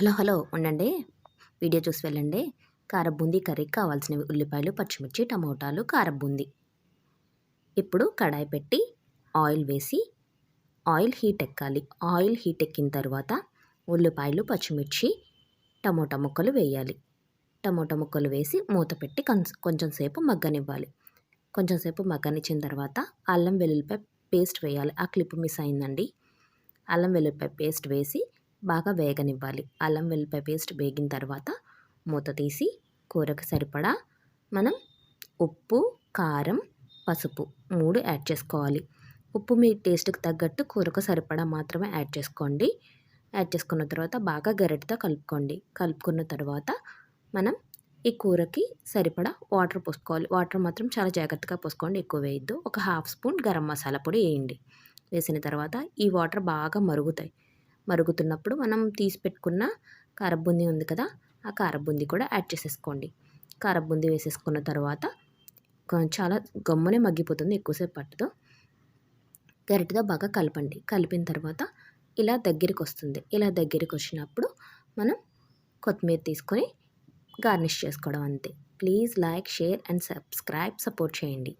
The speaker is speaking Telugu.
హలో హలో ఉండండి. వీడియో చూసి వెళ్ళండి. కారబూందీ కర్రీకి కావాల్సినవి ఉల్లిపాయలు పచ్చిమిర్చి టమోటాలు కారబూందీ. ఇప్పుడు కడాయి పెట్టి ఆయిల్ వేసి ఆయిల్ హీట్ ఎక్కాలి. ఆయిల్ హీట్ ఎక్కిన తర్వాత ఉల్లిపాయలు పచ్చిమిర్చి టమోటా ముక్కలు వేయాలి. టమోటా ముక్కలు వేసి మూత పెట్టి కొంచెం సేపు మగ్గనివ్వాలి. కొంచెం సేపు మగ్గనిచ్చిన తర్వాత అల్లం వెల్లుల్లిపాయ పేస్ట్ వేయాలి. ఆ క్లిప్ మిస్ అయిందండి. అల్లం వెల్లుల్లిపాయ పేస్ట్ వేసి బాగా వేగనివ్వాలి. అల్లం వెల్లిపాయ పేస్ట్ వేగిన తర్వాత మూత తీసి కూరకు సరిపడా మనం ఉప్పు కారం పసుపు మూడు యాడ్ చేసుకోవాలి. ఉప్పు మీ టేస్ట్కి తగ్గట్టు కూరకు సరిపడా మాత్రమే యాడ్ చేసుకోండి. యాడ్ చేసుకున్న తర్వాత బాగా గరిటతో కలుపుకోండి. కలుపుకున్న తర్వాత మనం ఈ కూరకి సరిపడా వాటర్ పోసుకోవాలి. వాటర్ మాత్రం చాలా జాగ్రత్తగా పోసుకోండి. ఎక్కువ వేయద్దు. ఒక హాఫ్ స్పూన్ గరం మసాలా పొడి వేయండి. వేసిన తర్వాత ఈ వాటర్ బాగా మరుగుతాయి. మరుగుతున్నప్పుడు మనం తీసి పెట్టుకున్న కారబుంది ఉంది కదా ఆ కారబుంది కూడా యాడ్ చేసేసుకోండి. కారబుంది వేసేసుకున్న తర్వాత చాలా గమ్మునే మగ్గిపోతుంది ఎక్కువసేపు పట్టదు. గరిటతో బాగా కలపండి. కలిపిన తర్వాత ఇలా దగ్గరికి వస్తుంది ఇలా దగ్గరికి వచ్చినప్పుడు మనం కొత్తిమీర తీసుకొని గార్నిష్ చేసుకోవడం అంతే. Please like share and subscribe support చేయండి.